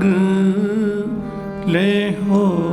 ਜਾਗ ਲੈ ਹੋ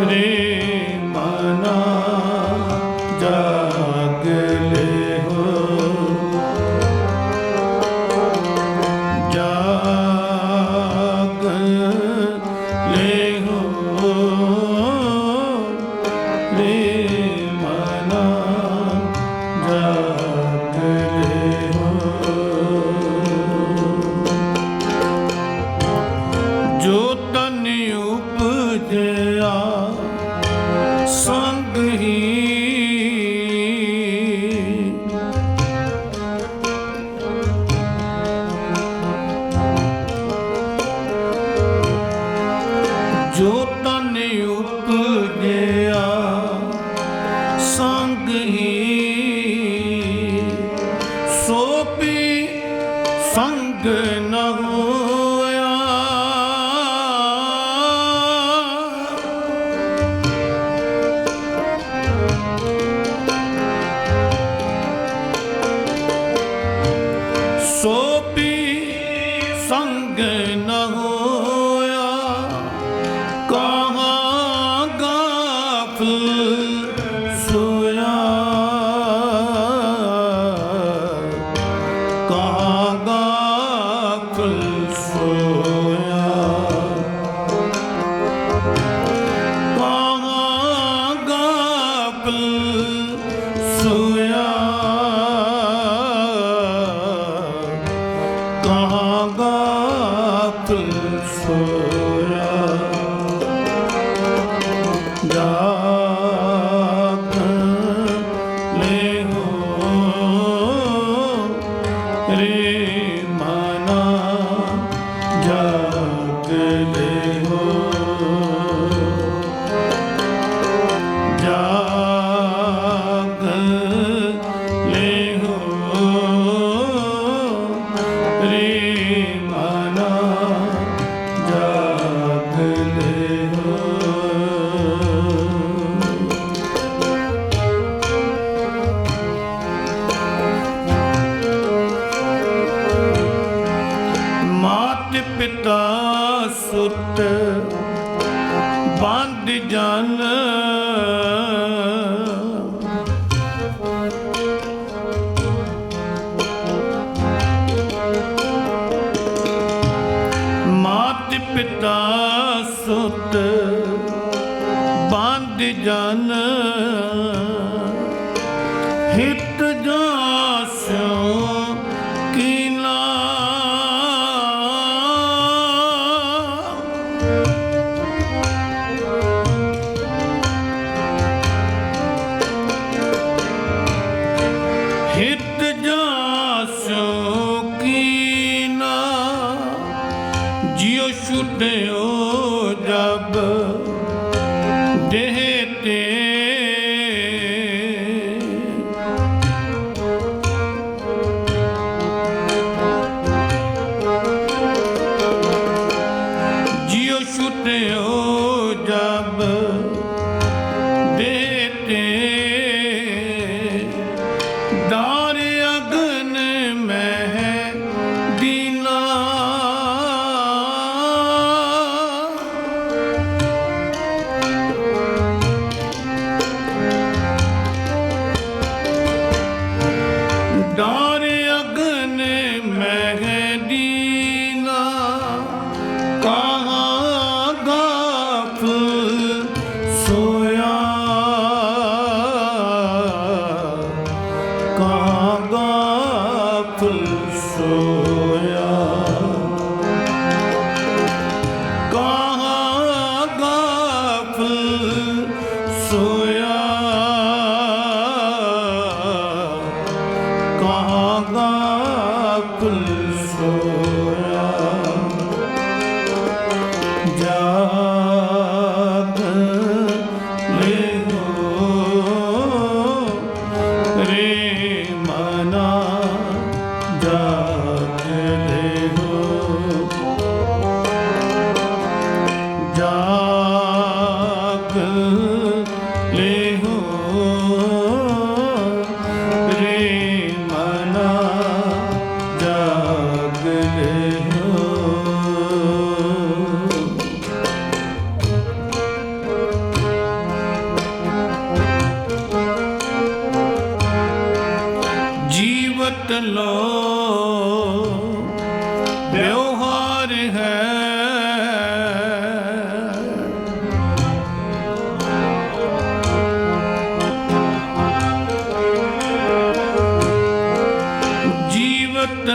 ਰੇ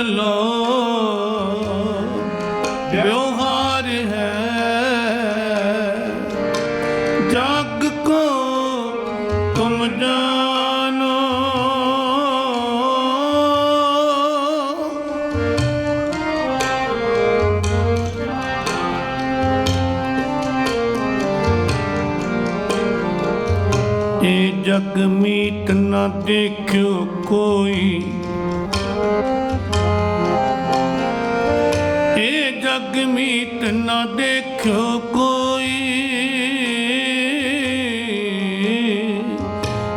ਜੀਵਤ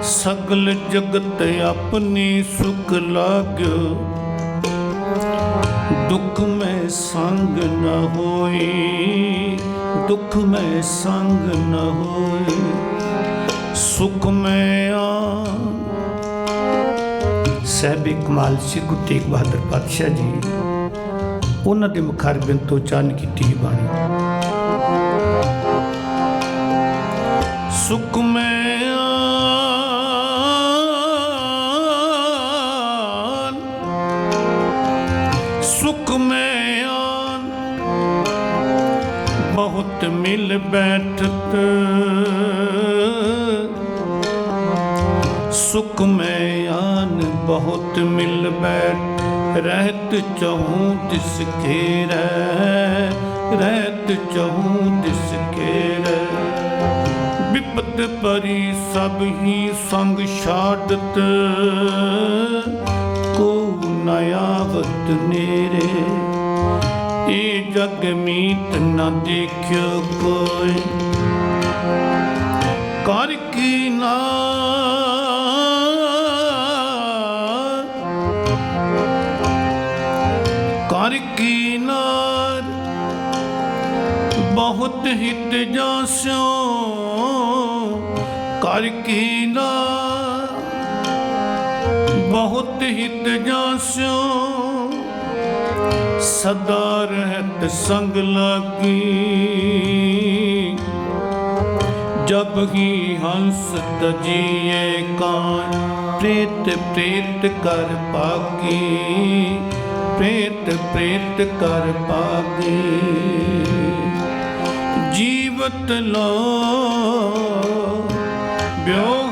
ਸਗਲ ਜਗਤ ਆਪਣੀ ਸੁਖ ਲਾਗਿਓ। ਦੁੱਖ ਮੈਂ ਸੰਗ ਨ ਹੋਈ ਦੁੱਖ ਮੈਂ ਸੰਗ ਨ ਹੋਈ ਸੁਖ ਮੈਂ ਆ ਸਹਿਬ ਕਮਾਲ ਸ੍ਰੀ ਗੁਰੂ ਤੇਗ ਬਹਾਦਰ ਪਾਤਸ਼ਾਹ ਜੀ, ਉਹਨਾਂ ਦੇ ਮੁਖਾਰ ਬਿੰਦ ਤੋਂ ਉਚਾਰਨ ਕੀਤੀ ਬਾਣੀ। ਸੁਖ ਮੈਂ ਮਿਲ ਬੈਠਤ। ਸੁਖ ਮੈਂ ਆਨ ਬਹੁਤ ਮਿਲ ਬੈਠ। ਰਹਿਤ ਚਹੂੰ ਤਿਸ ਕੇ ਰਹਿ ਰਹਿਤ ਚਹੂੰ ਤਿਸ ਕੇ ਰਹਿ ਵਿਪਤ ਪਰੀ ਸਭ ਹੀ ਸੰਗ ਛਾੜਤ ਕੋ ਨਿਆਵਤ ਨੇਰੇ ਇਹ ਜਗ ਮੀਤ ਨਾ ਦੇਖਿਓ ਕੋਈ। ਕਰ ਕੀ ਨਾ। ਕਰ ਕੀ ਨਾਰ ਬਹੁਤ ਹਿਤ ਜਾਸਿਓ। ਕਰ ਕੀ ਨਾਰ ਬਹੁਤ ਹਿਤ ਜਾਸਿਓ। ਸਦਾ ਰਹਿਤ ਸੰਗ ਲਾਗੀ। ਜਬ ਹੀ ਹੰਸ ਤਜੀਏ ਕਾਨ ਪ੍ਰੇਤ ਪ੍ਰੇਤ ਕਰ ਪਾਗੀ। ਪ੍ਰੇਤ ਪ੍ਰੇਤ ਕਰ ਪਾਗੀ। ਜੀਵਤ ਲੋ ਵਿਵਹਾਰ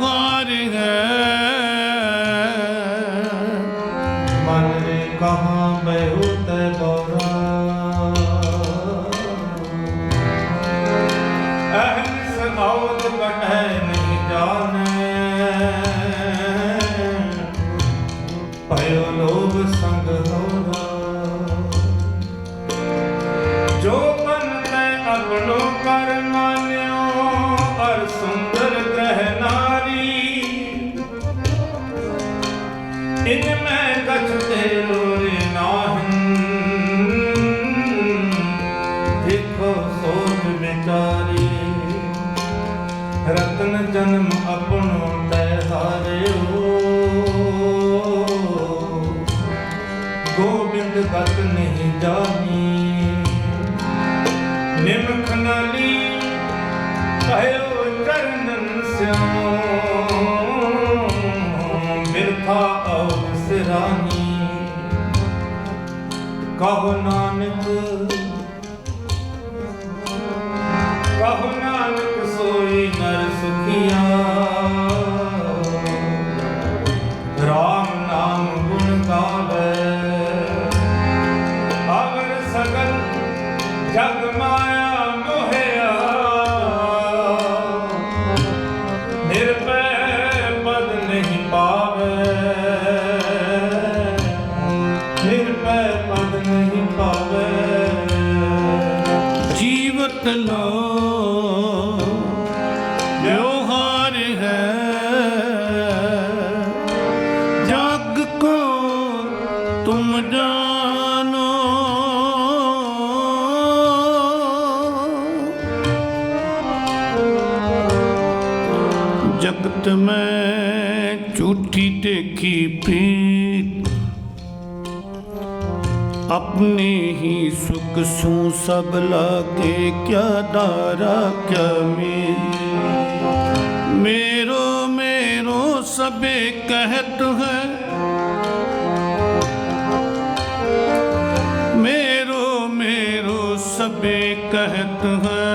ਔਰ ਕਹੋ ਨਾਨਕ ਕਹੋ ਨਾਨਕ ਸੋਈ ਨਰ ਸੁਖੀਆ। ਝੂਠੀ ਦੇਖੀ ਪ੍ਰੀਤ अपने ही सुख सू सब लागे क्या दारा क्या मेल मेरो मेरो सबे कहत है मेरो मेरो सबे कहत है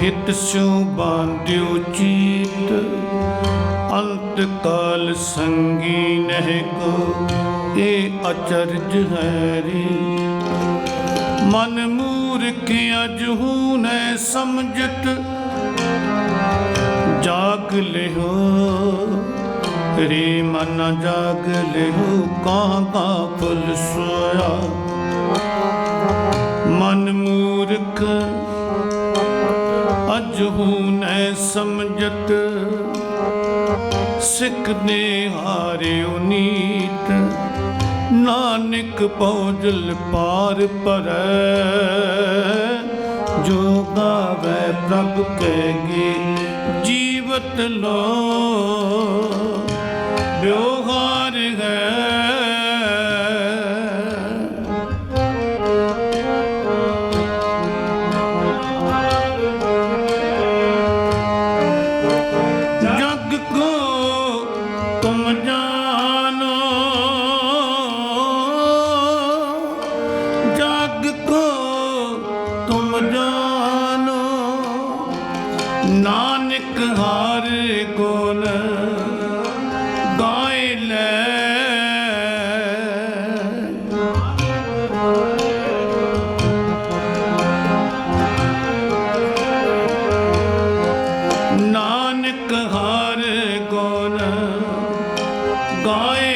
हित स्यों बांध्यो चीत ਅੰਤ ਕਾਲ ਸੰਗੀ ਨਹਿ ਕੋ, ਇਹ ਅਚਰਜ ਹੈ ਰੇ ਮਨ ਮੂਰਖ ਅਜਹੂ ਨੈ ਸਮਝਤ, ਜਾਗ ਲਿਹੋ। ਰੇ ਮਨ ਜਾਗ ਲਿਹੋ, ਕਾਂ ਕਾ ਫੁੱਲ ਸੋਇਆ। ਮਨ ਮੂਰਖ ਅਜਹੂ ਨੈ ਸਮਝਤ ਸਿੱਖ ਨੇ ਹਾਰਿਓ ਨੀਤ। ਨਾਨਕ ਪੌਜਲ ਪਾਰ ਪਰੈ ਜੋ ਗਾਵੇ ਪ੍ਰਭ ਕਹਗੇ ਜੀਵਤ ਲੋ ਗੁਣ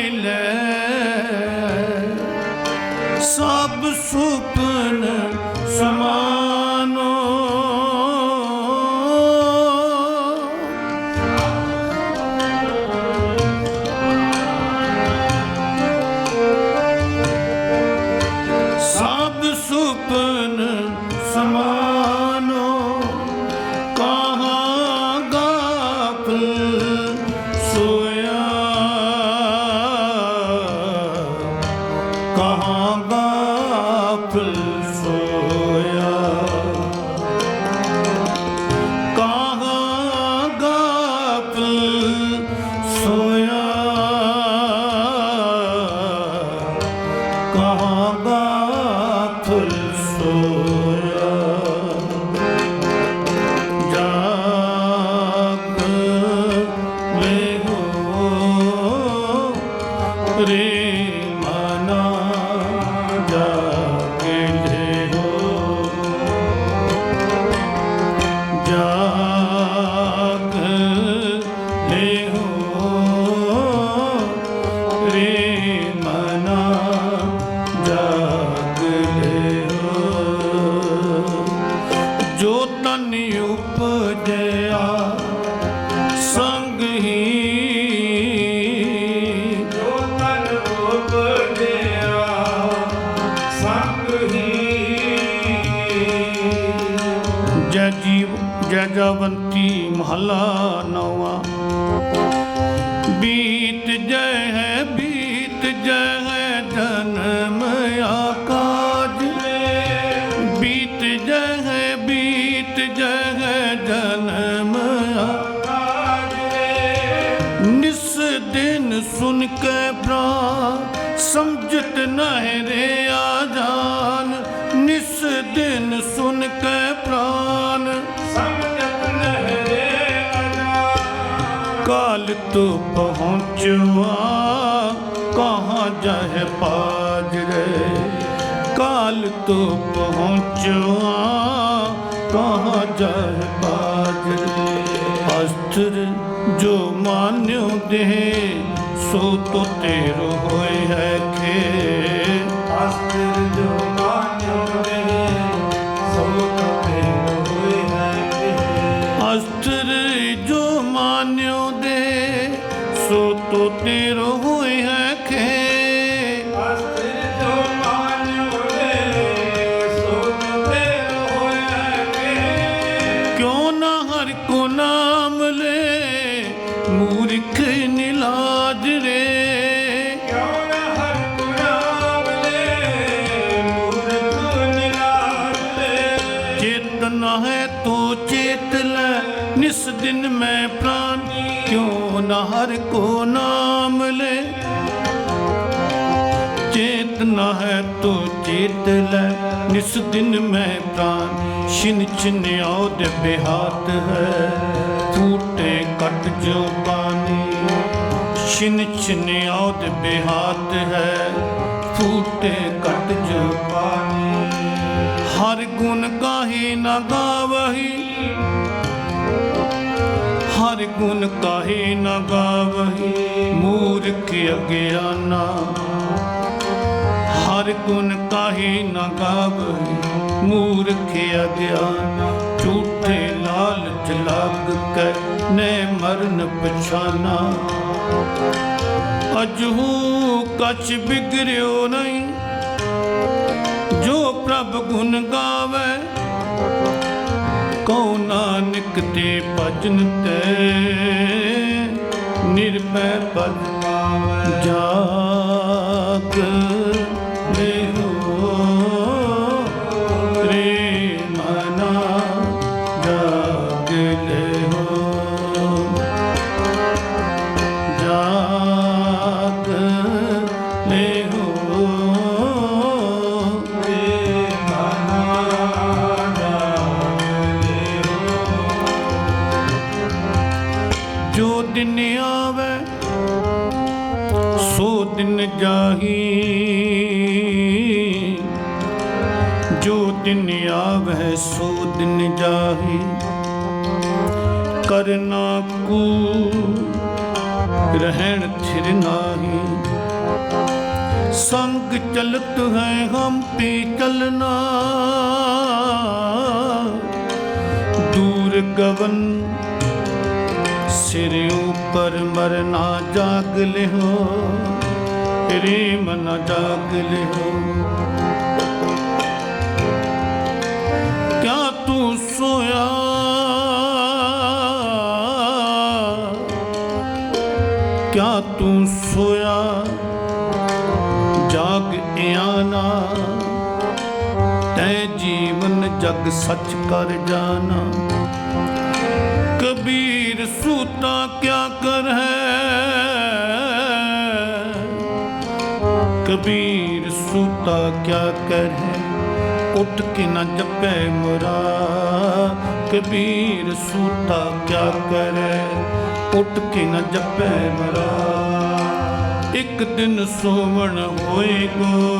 ਬੰਤੀ ਜਵੰਤੀ ਮਹਲਾ ਨਵਾ ਕਾਲ ਤੋ ਪਹੁੰਚਵਾ ਕਹਾਂ ਜਾਹਿ ਪਾਜ ਰੇ। ਕਾਲ ਤੂੰ ਪਹੁੰਚਵਾ ਕਹਾਂ ਜਾਹਿ ਪਾਜ ਰੇ। ਅਸਤਰ ਜੋ ਮਾਨਿਓ ਦੇ, ਸੋ ਤੋ ਤੇਰੋ ਹੋਏ ਹੈ ਖੇ। ਅਸਤਿਰ ਨਿਲਾਜ ਰੇ ਕਿਉ ਹਰ ਗੁਨਾਮ ਲੈ ਮੂਰਖ ਨਿਰਾਲ ਚੇਤਨ ਹੈ ਤੋ ਚੇਤ ਲੈ, ਨਿਸ ਦਿਨ ਮੈਂ ਪ੍ਰਾਨ, ਕਿਉਂ ਨਾ ਹਰ ਕੋ ਨਾਮ ਲੈ? ਚੇਤਨ ਹੈ ਤੋ ਚੇਤ ਲੈ, ਨਿਸ ਦਿਨ ਮੈਂ ਪ੍ਰਾਨ ਛਿਨ ਛਿਨ ਆਉਦ ਬਿਹਾਤ ਹੈ। ਫੂਟੇ ਕਟ ਜੋ ਪਾਣੀ ਛਿਨ ਛਿਨ ਆਉਦ ਬਿਹਾਤ ਹੈ। ਫੂਟੇ ਕਟ ਜੋ ਪਾਣੀ। ਹਰ ਗੁਣ ਕਾਹੇ ਨਾ ਗਾਵਹੀ। ਹਰ ਗੁਣ ਕਾਹੇ ਨਾ ਗਾਵਹੀ। ਮੂਰਖ ਅਗਿਆਨਾ। ਹਰ ਗੁਣ ਕਾਹੇ ਨਾ ਗਾਵਹੀ। ਮੂਰਖ ਅਗਿਆਨਾ। ਝੂਠੇ ਲਾਲ ਲੱਗ ਕੇ ਨੇ ਮਰਨ ਪਛਾਨਾ। ਅਜਹੂ ਕਛ ਬਿਗਰਿਓ ਨਹੀਂ, ਜੋ ਪ੍ਰਭ ਗੁਣ ਗਾਵੇ, ਕਉ ਨਾਨਕ ਤੇ ਭਜਨ ਤੈ ਨਿਰਭੈ ਪਦ ਪਾਵੈ। ਜਾਗ ਮਰਨਾ ਜਾਗ ਲਿਓ ਰੇ ਨਾ ਜਾਗ ਲਿਓ ਕਿਆ ਤੂੰ ਸੋਇਆ? ਕਿਆ ਤੂੰ ਸੋਇਆ? ਜਾਗ ਇਆਨਾ, ਤੈ ਜੀਵਨ ਜਗ ਸੱਚ ਕਰ ਜਾਣਾ ਕਬੀਰ ਸੂਤਾ ਕਿਆ ਕਰ ਹੈ? ਕਬੀਰ ਸੂਤਾ ਕਿਆ ਕਰ ਹੈ? ਉੱਠ ਕੇ ਨਾ ਜਪੈ ਮੁਰਾ। ਕਬੀਰ ਸੂਤਾ ਕਿਆ ਕਰੇ ਉੱਠ ਕੇ ਨਾ ਜਪੈ ਮੁਰਾ। ਇੱਕ ਦਿਨ ਸੋਵਣ ਹੋਏਗੋ।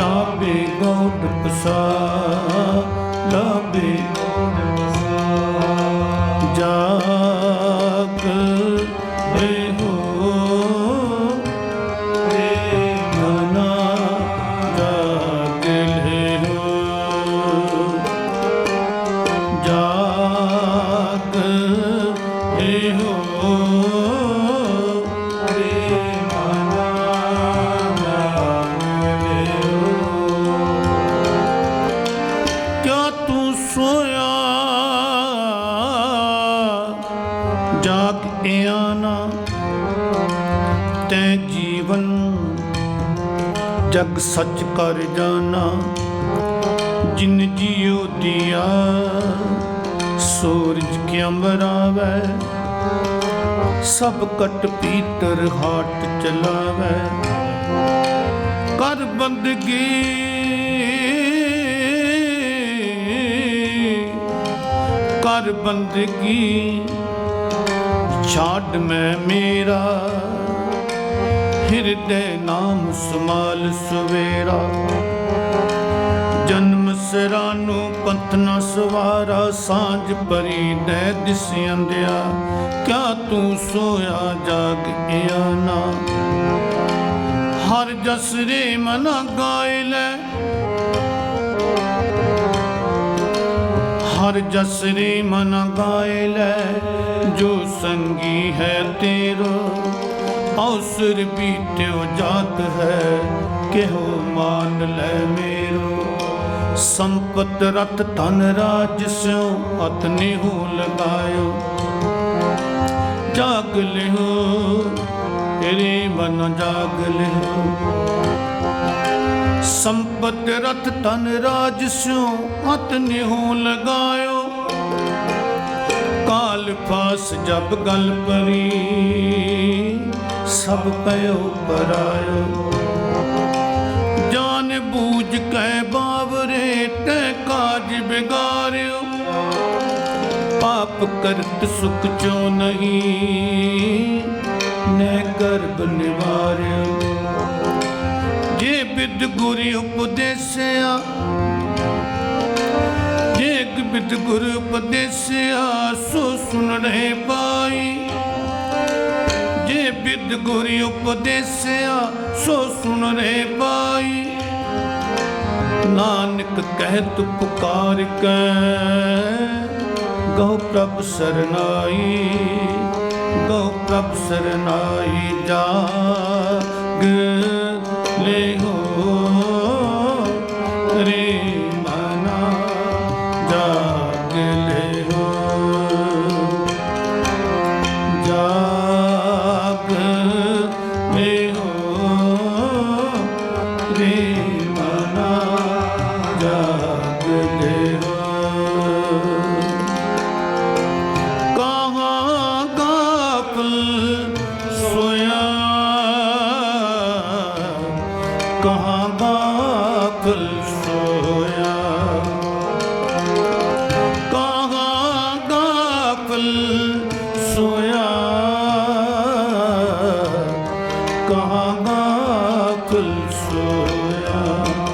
ਲਾਬੇ ਗੋਟ ਪਸਾ। ਲਾਬੇ ਤੈ ਜੀਵਨ, ਜਗ ਸੱਚ ਕਰ ਜਾਣਾ। ਜਿਨ ਜੀਉ ਦਿਆ, ਸੂਰਜ ਕਿ ਅੰਬਰਾਵੇ ਸਭ ਕਟ ਪੀਤਰ ਹਾਟ ਚਲਾਵੇ। ਕਰ ਬੰਦਗੀ ਕਰ ਬੰਦਗੀ। ਛਾੜ ਮੈਂ ਮੇਰਾ ਹਿਰਦੇ ਨਾਮ ਸਮਾਲ ਸਵੇਰਾ। ਜਨਮ ਸਰਾਨੂ ਪੰਥ ਨਾ ਸਵਾਰਾ, ਸਾਂਝ ਪਰੀ ਦੇ ਦਿਸਿਆਂਦਿਆ ਕਿਆ ਤੂੰ ਸੋਇਆ ਜਾਗ ਇਆਨਾ ਹਰ ਜਸ ਰੇ ਮਨਾ ਗਾਇ ਲੈ। ਹਰ ਜਸ ਰੇ ਮਨ ਗਾਇ ਲੈ। ਜੋ ਸੰਗੀ ਹੈ ਤੇਰੋ। ਅਵਸਰ ਬੀਤਿਓ ਜਾਤ ਹੈ, ਕਿਹੋ ਮਾਨ ਲੈ ਮੇਰੋ। ਸੰਪਤ ਰਤ ਧਨ ਰਾਜ ਸਿਉ, ਅਤ ਨਿਹੂ ਲਗਾਇਓ। ਜਾਗ ਲਿਓ ਤੇਰੇ ਮਨ ਜਾਗ ਲਿਓ ਸੰਪਤ ਰਤ ਧਨ ਰਾਜ ਸਿਉ, ਅਤ ਨਿਹੂ ਲਗਾਇਓ। ਕਾਲ ਫਾਸ ਜਬ ਗਲ ਪਰੀ ਸਭ ਪਇਓ ਪਰਾਇਓ। ਜਾਣ ਬੂਝ ਕੈ ਬਾਵਰੇ ਤੈ ਕਾਜ ਬਿਗਾਰਿਓ ਪਾਪ ਕਰਤ ਸੁਖ ਚੋ ਨਹੀਂ ਨੈ ਗਰਬ ਨਿਵਾਰਿਓ। ਜੇ ਬਿਦ ਗੁਰੀ ਉਪਦੇਸਿਆ, ਜੇ ਬਿਦ ਗੁਰ ਉਪਦੇਸਿਆ, ਸੋ ਸੁਣ ਰਹੇ ਪਾਈ। ਜੇ ਗੁਰੀ ਉਪਦੇਸਿਆ, ਸੋ ਸੁਣ ਰਹੇ ਪਾਈ ਨਾਨਕ ਕਹਿਤ ਪੁਕਾਰ ਕੈ ਗਉ ਪ੍ਰਭ ਸਰਨਾਈ ਗਉ ਪ੍ਰਭ ਸਰਨਾਈ ਜਾ। ਕਹਾਂ ਗਾਫਲ ਸੋਇਆ।